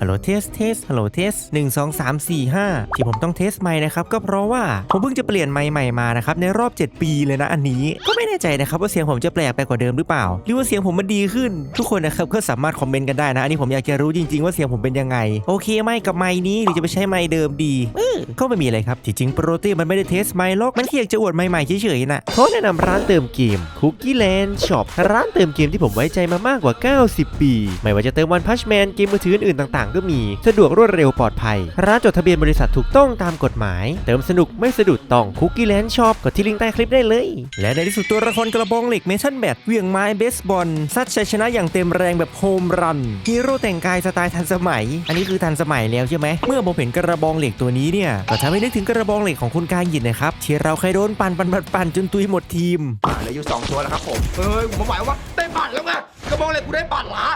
ฮัลโหลเทสเทสฮัลโหลเทสหนึ่งสองสามสี่ห้าที่ผมต้องเทสไมค์นะครับ ก็เพราะว่าผมเพิ่งจะเปลี่ยนไมค์ใหม่มานะครับ ในรอบ 7 ปีเลยนะอันนี้ ก็ไม่แน่ใจนะครับ ว่าเสียงผมจะแปลกไปกว่าเดิมหรือเปล่า หรือว่าเสียงผมมันดีขึ้น ทุกคนนะครับก็สามารถคอมเมนต์กันได้นะ อันนี้ผมอยากจะรู้จริง ๆ ว่าเสียงผมเป็นยังไง โอเคไหมกับไมค์นี้หรือจะไปใช้ไมค์เดิมดีเออก็ไม่มีอะไรครับที่จริงโปรตีมันไม่ได้เทสไมค์หรอกมันแค่อยากจะอวดไมค์ใหม่เฉยๆนะเขาแนะนำร้านเติมเกม Cookie Land Shop ร้านเติมเกมที่ผมไว้ใจมามากกว่า 90 ปี ไม่ว่าจะเติมวันพัชแมนเกมมือถืออื่นๆต่างๆ ก็มี สะดวกรวดเร็วปลอดภัย ร้านจดทะเบียนบริษัทถูกต้องตามกฎหมาย เติมสนุกไม่สะดุดต้อง Cookie Land Shop กดที่ลิงก์ใต้คลิปได้เลย และในที่สุดตัวละครกระบองเหล็กเมทัลแบทเหวี่ยงไม้เบสบอลซัดชัยชนะอย่างเต็มแรงแบบโฮมรันฮีโร่แต่งกายสไตล์ทันสมัย อันนี้คือทันสมัยแล้วใช่ไหมเมื่อผมเห็นกระบองเหล็กตัวนี้เนี่ยก็ทำให้นึกถึงกระบองเหล็กของคุณกายหยินนะครับที่เราเคยโดนปั่นปั่นปั่นปั่นจนตุยหมดทีมอ่าเหลืออยู่สองตัวแล้วครับผมเฮ้ยผมหมายว่าได้บัตรแล้วไงกระบอกเหล็กกูได้บัตรละ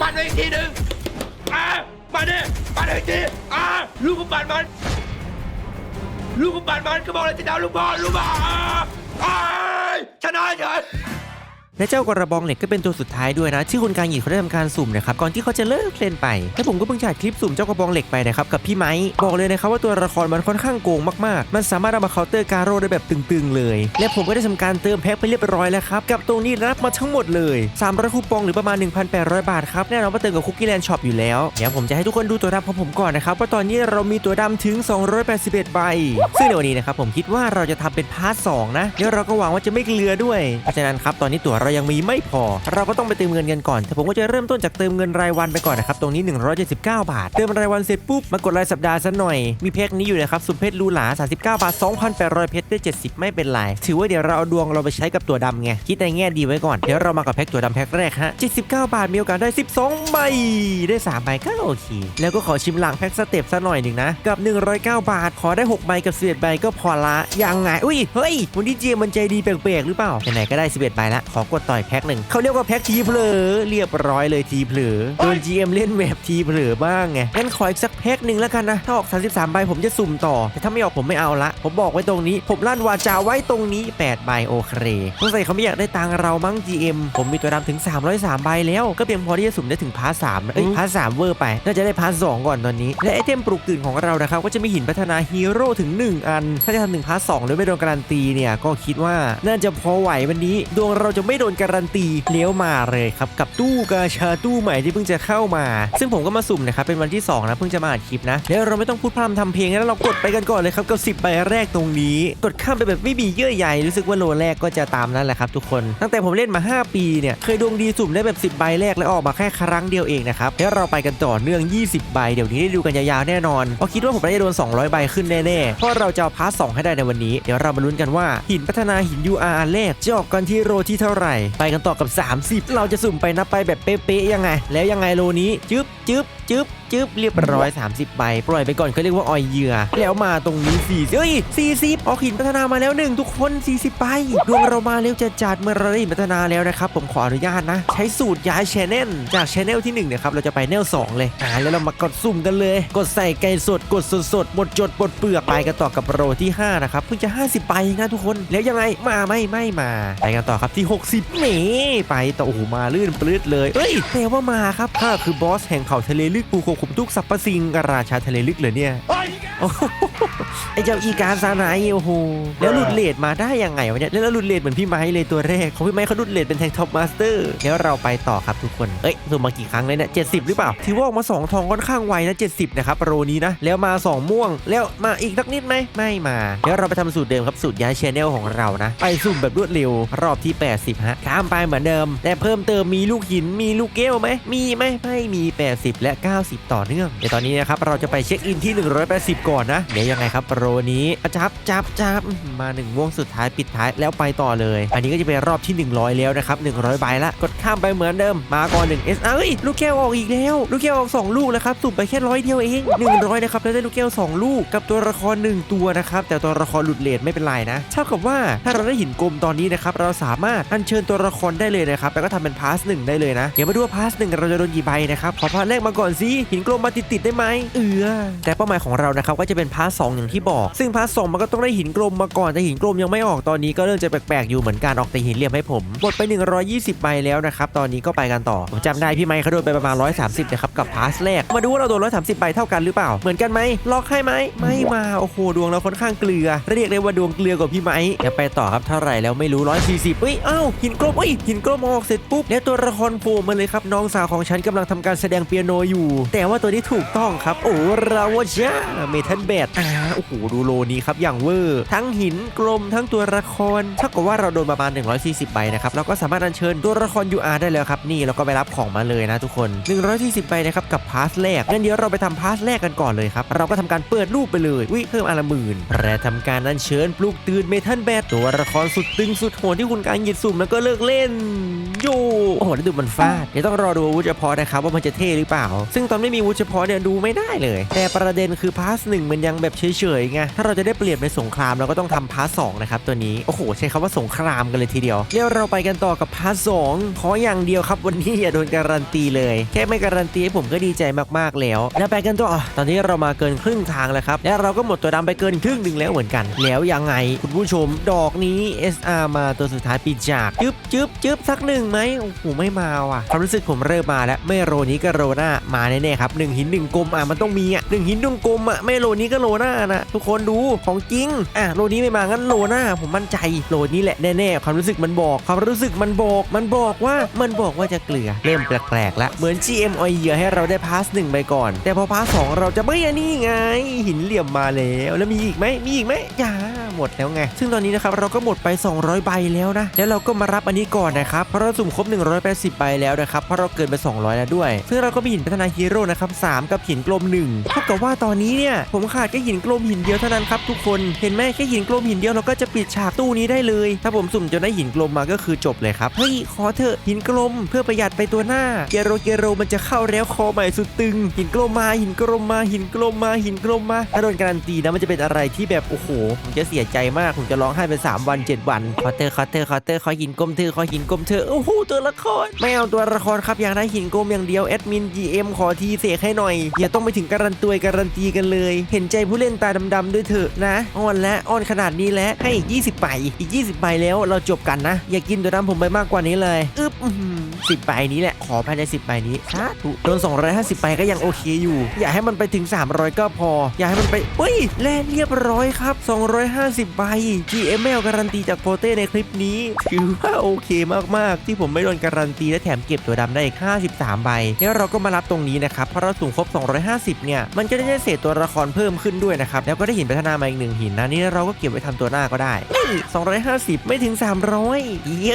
บัตรไปอีกทีหนึ่ง อ่ามาดิมาดิจีอ่าลูกกูบัตรมันลูกกูบัตรมันก็บอกเลยจะดาวลูกบอลลูกบอลอ่าอ่าชนะเฉย และเจ้ากระบองเหล็กก็เป็นตัวสุดท้ายด้วยนะที่คุณการหยินเขาได้ทำการสุ่มนะครับก่อนที่เขาจะเลิกเล่นไปและผมก็เพิ่งถ่ายคลิปสุ่มเจ้ากระบองเหล็กไปนะครับกับพี่ไม้บอกเลยนะครับว่าตัวละครมันค่อนข้างโกงมากๆ มันสามารถเอามาเคาน์เตอร์การโร่ได้แบบตึงๆเลย และผมก็ได้ทำการเติมแพ็คไปเรียบร้อยแล้วครับกับตรงนี้รับมาทั้งหมดเลย300คูปองหรือประมาณ 1,800 บาทครับแน่นอนว่าเติมกับคุกกี้แลนด์ช็อปอยู่แล้วเดี๋ยวผมจะให้ทุกคนดูตัวดำของผมก่อนนะครับว่าตอนนี้เรามีตัวดำถึง 281 ใบ ซึ่งในวันนี้นะครับผมคิดว่าเราจะทำเป็นพาร์ทสองนะแล้วเราก็หวังว่าจะไม่เกลือด้วยเพราะฉะนั้นครับตอนนี้ตัวเรายังมีไม่พอ เราก็ต้องไปเติมเงินกันก่อน แต่ผมก็จะเริ่มต้นจากเติมเงินรายวันไปก่อนนะครับ ตรงนี้ 179 บาท เติมรายวันเสร็จปุ๊บ มากดรายสัปดาห์ซะหน่อย มีเพชรนี้อยู่นะครับสุดเพชรลูหลา 39 บาท 2,800 เพชรได้ 70 ไม่เป็นไร ถือว่าเดี๋ยวเราเอาดวงเราไปใช้กับตัวดำไง คิดในแง่ดีไว้ก่อน เดี๋ยวเรามากับแพ็คตัวดำแพ็คแรกฮะ 79 บาทมีโอกาสได้ 12 ใบ ได้ 3 ใบก็โอเค แล้วก็ขอชิมหลังแพ็คสเต็ปซะหน่อยหนึ่งนะ กับ 109 บาท ขอได้ 6 ใบกับ11ใบก็พอละยังไง อุ้ย เฮ้ยวันนี้เจมมันใจดีแปลกๆหรือเปล่าไหนๆก็ได้11ใบละขอกดต่อยแพ็คหนึ่งเขาเรียกว่าแพ็คทีเผลอเรียบร้อยเลยทีเผลอโดน GM เล่นแบบทีเผลอบ้างไงงั้นขออีกสักแพ็คหนึ่งแล้วกันนะถ้าออก 33ใบผมจะสุ่มต่อ แต่ถ้าไม่ออกผมไม่เอาละ ผมบอกไว้ตรงนี้ ผมลั่นวาจาไว้ตรงนี้8ใบโอเคสงสัยเขาไม่อยากได้ตังค์เรามั้ง GM ผมมีตัวดำถึง 303ใบแล้ว ก็เพียงพอที่จะสุ่มได้ถึงพาร์ทสามนะเอ้ยพาร์ทสามเวอร์ไปน่าจะได้พาร์ทสองก่อนตอนนี้ และไอเทมปลุกตื่นของเรานะครับก็จะมีหินพัฒนาฮีโร่ถึง 1 อัน ถ้าจะทำถึงพาร์ทสองโดยไม่โดนการันตีเนี่ยก็คิดว่าน่าจะพอไหววันนี้ ดวงเราจะไม่โดนการันตีเลี้ยวมาเลยครับกับตู้กาชาตู้ใหม่ที่เพิ่งจะเข้ามา ซึ่งผมก็มาสุ่มนะครับเป็นวันที่2นะเพิ่งจะมาอัดคลิปนะแล้วเราไม่ต้องพูดพร่ำทำเพลงแล้วเรากดไปกันก่อนเลยครับกับ10ใบแรกตรงนี้ กดข้ามไปแบบไม่มีเยื่อใยรู้สึกว่าโลแรกก็จะตามนั่นแหละครับทุกคนตั้งแต่ผมเล่นมา 5 ปีเนี่ยเคยดวงดีสุ่มได้แบบ10ใบแรกแล้วออกมาแค่ครั้งเดียวเองนะครับแล้วเราไปกันต่อเนื่อง 20 ใบเดี๋ยวนี้ได้ดูกันยาวๆแน่นอนเพราะคิดว่าผมน่าจะโดน 200 ใบขึ้นแน่ๆเพราะเราจะเอาพาร์ทสองให้ได้ในวันนี้ เดี๋ยวเรามาลุ้นกันว่าหินพัฒนาหิน UR แรกจะออกกันที่โรที่เท่าไหร่ไปกันต่อกับ 30 เราจะสุ่มไปนับไปแบบเป๊ะๆยังไง แล้วยังไงโลนี้จึ๊บจึ๊บจึ๊บจึ๊บเรียบร้อย 30 ใบ ปล่อยไปก่อนเขาเรียกว่าออยเหยื่อ แล้วมาตรงนี้4เอ้ย40ออกหินพัฒนามาแล้วหนึ่งทุกคน 40ใบดวงเรามาเร็วจะจัดเมื่อเราได้พัฒนาแล้วนะครับ ผมขออนุญาตนะ ใช้สูตรย้ายแชนแนลจากแชนแนลที่1เนี่ยครับเราจะไปแนล2เลยอ่าแล้วเรามากดสุ่มกันเลย กดใส่ไก่สดกดสดสดๆบดจดบดเปลือกไปกันต่อกับโรที่5นะครับเพิ่งจะ 50ใบนะทุกคนแล้วยังไงมาไม่ไม่มา ไปกันต่อครับที่ 60นี่ไปต่อโอ้โหมาลื่นปลื้ดเลยเอ้ยแต่ว่ามาครับข้าคือบอสแห่งเขาทะเลลึกปูควบคุมทุกสรรพสิ่งราชาทะเลลึกเลยเนี่ยเฮ้ยโอ้โหไอเจ้าอีการซาไนโอ้โหแล้วหลุดเลดมาได้ยังไงวะเนี่ยแล้วหลุดเลดเหมือนพี่ไม้เลยตัวแรกของพี่ไม้เขาหลุดเลดเป็นแทงท็อปมาสเตอร์แล้วเราไปต่อครับทุกคนเอ้ยสุ่มมากี่ครั้งเลยเนี่ยเจ็ดสิบหรือเปล่าถือว่าออกมา 2 ทองค่อนข้างไวนะ70นะครับโปรนี้นะแล้วมา 2 ม่วง แล้วมาอีกสักนิดไหมไม่มา แล้วเราไปทำสูตรเดิมครับสูตรย้ายชแนลของเรานะ ไปสุ่มแบบรวดเร็วรอบที่80ฮะข้ามไปเหมือนเดิม แต่เพิ่มเติมมีลูกหินมีลูกเกลไหมมีไหมไม่มี 80 และ 90 ต่อเนื่องเดี๋ยวตอนนี้นะครับเราจะไปเช็คอินที่ 180 ก่อนนะเดี๋ยวยังไงครับโปรนี้จับจับจับมาหนึ่งวงสุดท้ายปิดท้ายแล้วไปต่อเลย อันนี้ก็จะเป็นรอบที่ 100 แล้วนะครับ100ใบละกดข้ามไปเหมือนเดิมมาก่อน1 S เอ้ยลูกแก้วออกอีกแล้ว ลูกแก้วออก2ลูกแล้วครับสุ่มไปแค่ร้อยเดียวเอง100นะครับแล้วได้ลูกแก้ว2ลูกกับตัวละคร1ตัวนะครับแต่ตัวละครหลุดเลทไม่เป็นไรนะเท่ากับว่าถ้าเราได้หินกลมตอนนี้นะครับเราสามารถอัญเชิญญตัวละครได้เลยนะครับแล้วก็ทำเป็นพาร์ทหนึ่งได้เลยนะ เดี๋ยวมาดูว่าพาร์ทหนึ่งเราจะโดนกี่ใบนะครับ ขอพาร์ทแรกมาก่อนสิหินกลมมาติดๆได้ไหมเออแต่เป้าหมายของเรานะครับก็จะเป็นพาร์ทสองอย่างที่บอก ซึ่งพาร์ทสองมันก็ต้องได้หินกลมมาก่อนแต่หินกลมยังไม่ออกตอนนี้ก็เริ่มจะแปลกๆอยู่เหมือนกันออกแต่หินเหลี่ยมให้ผมหมดไป 120ใบแล้วนะครับตอนนี้ก็ไปกันต่อผมจำได้พี่ไมค์เขาโดนไปประมาณ 130นะครับกับพาร์ทแรก มาดูว่าเราโดน 130ใบเท่ากันหรือเปล่า เหมือนกันไหมล็อกให้ไหมไม่มาโอ้โหดวงเราค่อนข้างเกลือ เรียกได้ว่าดวงเกลือกว่าพี่ไมค์เดี๋ยวไปต่อครับเท่าไหร่แล้วไม่รู้140เฮ้ยอ้าวหินนกลมเฮ้ยหินกลมออกเสร็จปุ๊บแล้วตัวละครโผล่มาเลยครับน้องสาวของฉันกำลังทำการแสดงเปียโนอยู่ แต่ว่าตัวนี้ถูกต้องครับ โอ้เราจ้าเมทัลแบดอ่าโอ้โหดูโลนี้ครับอย่างเวอร์ทั้งหินกลมทั้งตัวละครเท่ากับว่าเราโดนประมาณ 140ใบนะครับเราก็สามารถอัญเชิญตัวละคร UR ได้แล้วครับนี่เราก็ไปรับของมาเลยนะทุกคน 140ใบนะครับกับพาสแรกงั้นเดี๋ยวเราไปทำพาสแรกกันก่อนเลยครับเราก็ทำการเปิดรูปไปเลยวิเพิ่มอนละหมื่นและทำการอัญเชิญปลุกตื่นเมทัลแบดตัวละครสุดตึงสุดโหดที่คุณการหยิบสุ่มแล้วก็เลิกเล่นโยโอ้โหแล้วดูมันฟาด เดี๋ยวต้องรอดูอาวุธเฉพาะนะครับว่ามันจะเท่หรือเปล่า ซึ่งตอนไม่มีอาวุธเฉพาะเนี่ยดูไม่ได้เลย แต่ประเด็นคือพาสหนึ่งมันยังแบบเฉยๆไง ถ้าเราจะได้เปรียบในสงครามเราก็ต้องทำพาสสองนะครับตัวนี้ โอ้โห ใช้คำว่าสงครามกันเลยทีเดียว เดี๋ยวเราไปกันต่อกับพาสสองขออย่างเดียวครับวันนี้อย่าโดนการันตีเลย แค่ไม่การันตีให้ผมก็ดีใจมากๆแล้ว แล้วไปกันต่อ ตอนนี้เรามาเกินครึ่งทางแล้วครับ และเราก็หมดตัวดำไปเกินครึ่งหนึ่งแล้วเหมือนกัน แล้วยังไงคุณผู้ชมดอกนี้ SR มาตัวสุดท้ายปีจากจึ๊บจึ๊บจึ๊บสักหนึ่งไหมโอ้โหไม่มาว่ะความรู้สึกผมเริ่มมาแล้วไม่โรนี้ก็โรหน้ามาแน่ๆครับหนึ่งหินหนึ่งกลมอะมันต้องมีอะหนึ่งหินหนึ่งกลมอะไม่โรนี้ก็โรหน้านะทุกคนดูของจริงอะโรนี้ไม่มางั้นโรหน้าผมมั่นใจโรนี้แหละแน่ๆความรู้สึกมันบอกความรู้สึกมันบอก มันบอกว่ามันบอกว่าจะเกลือเริ่มแปลกๆแล้วเหมือน GM ออยเหยื่อให้เราได้พาสหนึ่งไปก่อน แต่พอพาสสองเราจะไม่อันนี้ไง หินเหลี่ยมมาแล้วแล้วมีอีกไหมมีอีกไหมอย่า หมดแล้วไง ซึ่งตอนนี้นะครับเราก็หมดไป 200 ใบแล้วนะ แล้วเราก็มารับอันนี้ก่อนนะครับ เพราะเราสุ่มครบ 180 ใบแล้วนะครับ เพราะเราเกินไป 200 แล้วด้วย ซึ่งเราก็มีหินพัฒนาฮีโร่นะครับ3กับหินกลม1เท่ากับว่าตอนนี้เนี่ยผมขาดแค่หินกลมหินเดียวเท่านั้นครับทุกคน เห็นไหมแค่หินกลมหินเดียวเราก็จะปิดฉากตู้นี้ได้เลย ถ้าผมสุ่มจนได้หินกลมมาก็คือจบเลยครับเฮ้ยขอเถอะหินกลมเพื่อประหยัดไปตัวหน้าเกโรเกโรมันจะเข้าแล้วคอใหม่สุดตึง หินกลมมาหินกลมมาหินกลมมาหินกลมมาถ้าโดนการันตีนะมันจะเป็นอะไรที่แบบโอ้โหผมจะเสียใจมากผมจะร้องไห้เป็น3วัน 7 วันขอเตอร์ขอเตอร์ขอเตอร์ขอหินกลมเธอขอหินกลมเธอโอ้โหตัวละครไม่เอาตัวละครครับอยากได้หินกลมอย่างเดียวแอดมิน GM ขอทีเสกให้หน่อยอย่าต้องไปถึงการันตัวการันตีกันเลย เห็นใจผู้เล่นตาดำๆด้วยเถอะนะอ้อนและอ้อนขนาดนี้แล้วให้อีก 20ใบอีก 20ใบแล้วเราจบกันนะ อย่ากินตัวดำผมไปมากกว่านี้เลยอึ๊บสิบใบนี้แหละขอภายใน10ใบนี้สาธุโดน250ใบก็ยังโอเคอยู่ อย่าให้มันไปถึง 300 ก็พอ อย่าให้มันไปเฮ้ยแล่เรียบร้อยครับ 250 50 ใบ GML การันตีจากโปเต้ในคลิปนี้ ถือว่าโอเคมาก ๆ ที่ผมไม่โดนการันตีและแถมเก็บตัวดำได้อีก 53 ใบ แล้วเราก็มารับตรงนี้นะครับ เพราะเราสูงครบ 250 เนี่ย มันก็จะได้เศษตัวละครเพิ่มขึ้นด้วยนะครับ แล้วก็ได้หินพัฒนามาอีกหนึ่งหินนะ นี่เราก็เก็บไว้ทำตัวหน้าก็ได้ 250 ไม่ถึง 300เย้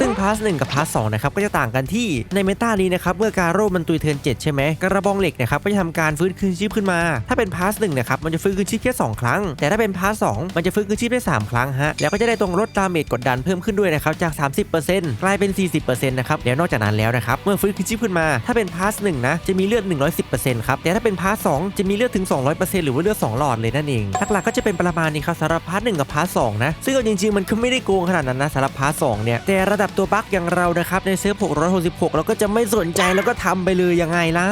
ซึ่งพาสหนึ่งกับพาสสองนะครับก็จะต่างกันที่ในเมตานี้นะครับเมื่อการโร่มันตุยเทิร์น7ใช่ไหมกระบองเหล็กนะครับก็จะทำการฟื้นคืนชีพขึ้นมา ถ้าเป็นพาสหนึ่งนะครับมันจะฟื้นคืนชีพแค่สองครั้ง แต่ถ้าเป็นพาสสองมันจะฟื้นคืนชีพได้สามครั้งฮะ แล้วก็จะได้ตรงลดดาเมจกดดันเพิ่มขึ้นด้วยนะครับ จาก 30%กลายเป็น 40%นะครับ แล้วนอกจากนั้นแล้วนะครับ เมื่อฟื้นคืนชีพขึ้นมา ถ้าเป็นพาสหนึ่งนะ จะมีเลือด 110%ครับ แต่ถ้าเป็นพาสสองจะมีเลือดถึง 200%หรือว่าเลือด 2 หลอดเลยนั่นเอง หลักๆก็จะเป็นประมาณนี้ครับสำหรับพาสหนึ่งกับพาสสองนะ ซึ่งจริงๆมันก็ไม่ได้โกงขนาดนั้นนะสำหรับพาสสองเนี่ยแต่ระดับตัวบั๊กอย่างเรานะครับในเซิร์ฟ666เราก็จะไม่สนใจแล้วก็ทำไปเลยยังไงล่ะ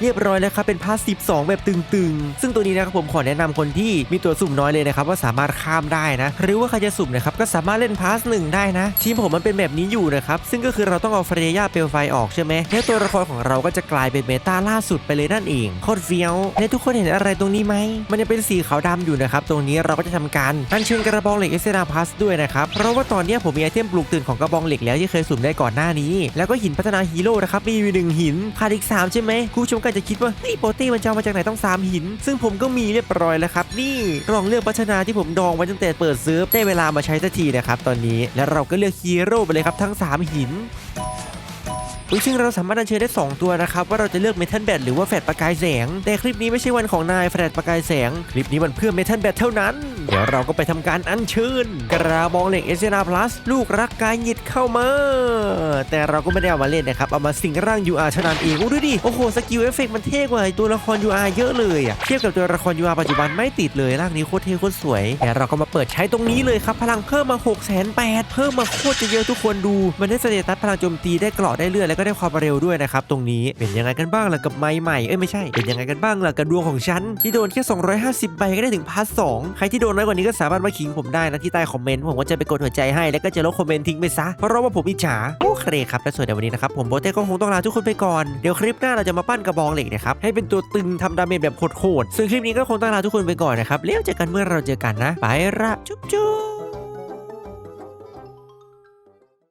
เรียบร้อยแล้วครับเป็นพาส12 แบบตึงๆ ซึ่งตัวนี้นะครับผมขอแนะนำคนที่มีตัวสุ่มน้อยเลยนะครับว่าสามารถข้ามได้นะ หรือว่าใครจะสุ่มนะครับก็สามารถเล่นพาสหนึ่งได้นะ ทีมผมมันเป็นแบบนี้อยู่นะครับซึ่งก็คือเราต้องเอาเฟรย่าเปลวไฟออกใช่ไหมแล้วตัวละครของเราก็จะกลายเป็นเมตาล่าสุดไปเลยนั่นเองโคตรเฟี้ยวในทุกคนเห็นอะไรตรงนี้ไหมมันจะเป็นสีขาวดำอยู่นะครับตรงนี้เราก็จะทำการอัญเชิญกระบองเหล็กเอเซนาพัสด้วยนะครับเพราะว่าตอนนี้ผมมีไอเทมปลูกตื่นของกระบองเหล็กแล้วที่เคยสุ่มได้ก่อนหน้านี้ แล้วก็หินพัฒนาฮีโร่นะครับมีอยู่หนึ่งหินขาดอีก 3 ใช่ไหมคุณผู้ชมก็อาจจะคิดว่าเฮ้ยโปเต้มันจะเอามาจากไหนต้อง 3 หิน ซึ่งผมก็มีเรียบร้อยแล้วครับนี่ลองเลือกพัฒนาที่ผมดองไว้ตั้งแต่เปิดซื้อได้เวลามาใช้สักทีนะครับตอนนี้และเราก็เลือกฮีโร่ไปเลยครับทั้ง 3 หิน ซึ่งเราสามารถอัญเชิญได้ 2 ตัวนะครับ ว่าเราจะเลือกเมทัลแบทหรือว่าแฟดประกายแสง แต่คลิปนี้ไม่ใช่วันของนายแฟดประกายแสง คลิปนี้มันเพื่อเมทัลแบทเท่านั้น เดี๋ยวเราก็ไปทำการอัญเชิญ กระบองเหล็กเอเซนาพลัสลูกรักกายหยิดเข้ามา แต่เราก็ไม่ได้เอามาเล่นนะครับ เอามาสิงร่าง UR เท่านั้นเองโอ้ดูดิ โอ้โห สกิลเอฟเฟกต์มันเท่กว่าไอตัวละคร UR เยอะเลยอะเทียบกับตัวละคร UR ปัจจุบันไม่ติดเลยร่างนี้โคตรเท่โคตรสวยแต่เราก็มาเปิดใช้ตรงนี้เลยครับพลังเพิ่มมา6 8 0 0 0เพิ่มมาโคตรจะเยอะทุกคนดู มันได้สเตตัสพลังโจมตีได้เกราะได้เลือดแลก็ได้ความเร็วด้วยนะครับตรงนี้เป็นยังไงกันบ้างล่ะกับไม้ใหม่เอ้ยไม่ใช่เป็นยังไงกันบ้างล่ะกับดวงของฉันที่โดนแค่ 250 ใบก็ได้ถึงพาร์ทสองใครที่โดนน้อยกว่านี้ก็สามารถมาขิงผมได้นะที่ใต้คอมเมนต์ผมก็จะไปกดหัวใจให้แล้วก็จะลบคอมเมนต์ทิ้งไปซะเพราะว่าผมอิจฉาโอเคครับและส่วนในวันนี้นะครับผมโบเต้ก็คงต้องลาทุกคนไปก่อนเดี๋ยวคลิปหน้าเราจะมาปั้นกระบองเหล็กนะครับให้เป็นตัวตึงทำดาเมจแบบโหดๆส่วนคลิปนี้ก็คงต้องลาทุกคนไปก่อนนะครับแล้วเจอกันเมื่อเราเจอกันนะ ไปละจุ๊บ